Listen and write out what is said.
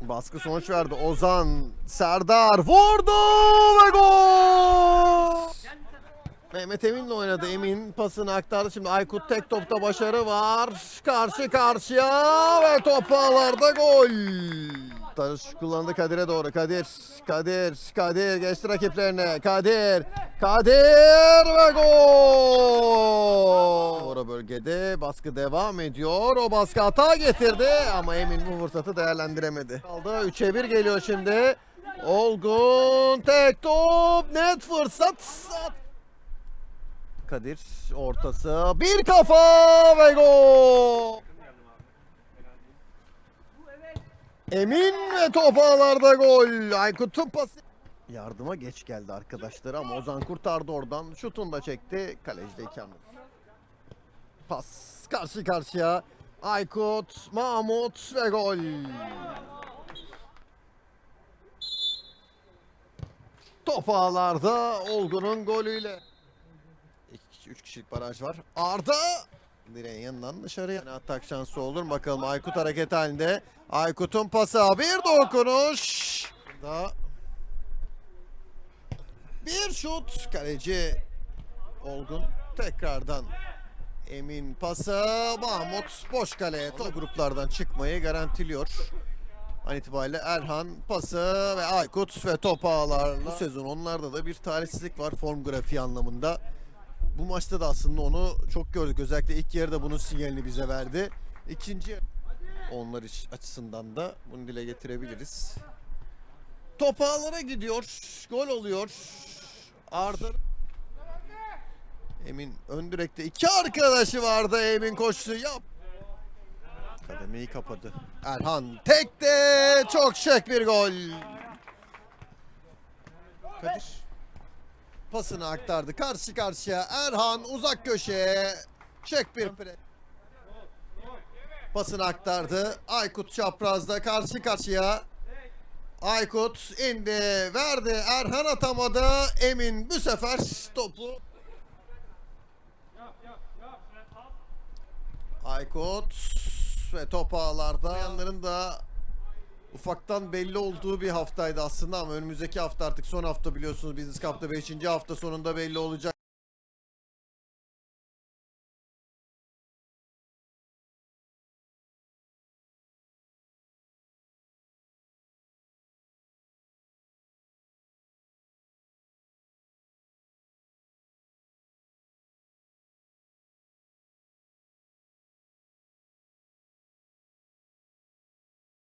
Baskı sonuç verdi. Ozan, Serdar vurdu ve gol! Mehmet Emin'le oynadı. Emin pasını aktardı. Şimdi Aykut tek topta başarı var. Karşı karşıya ve top ağlarda gol. Tarış kullandı Kadir'e doğru. Kadir, Kadir, Kadir geçti rakiplerine. Kadir, Kadir ve gol. Bölgede baskı devam ediyor. O baskı hata getirdi ama Emin bu fırsatı değerlendiremedi. Kaldı 3'e 1 geliyor şimdi. Olgun tek top net fırsat. Kadir ortası bir kafa ve gol. Emin ve top ağlarda gol. Aykut'un pası. Yardıma geç geldi arkadaşları ama Ozan kurtardı oradan. Şutunu da çekti. Kalecide iki anlık. Pas karşı karşıya. Aykut, Mahmut ve gol. Top ağlarda Olgun'un golüyle. 3 kişilik baraj var. Arda direğin yanından dışarıya. Yani atak şansı olur bakalım Aykut hareket halinde. Aykut'un pası bir dokunuş. Da bir şut kaleci Olgun tekrardan Emin pası Mahmut boş kaleye top gruplardan çıkmayı garantiliyor. An itibariyle Erhan pası ve Aykut ve top ağlarla. Bu sezon onlarda da bir talihsizlik var form grafiği anlamında. Bu maçta da aslında onu çok gördük. Özellikle ilk yarıda bunun sinyalini bize verdi. İkinci onlar açısından da bunu dile getirebiliriz. Top ağlara gidiyor. Gol oluyor. Arda Emin ön direkte iki arkadaşı vardı. Emin koştu. Yap. Kademeyi kapadı. Erhan tekte çok şık bir gol. Kadir pasını aktardı. Karşı karşıya Erhan uzak köşeye çek bir. Pasını aktardı. Aykut çaprazda karşı karşıya. Aykut indi, verdi. Erhan atamadı. Emin bu sefer topu Aykut ve top ağlarda. Yanların da ufaktan belli olduğu bir haftaydı aslında ama önümüzdeki hafta artık son hafta biliyorsunuz Business Cup'ta 5. hafta sonunda belli olacak.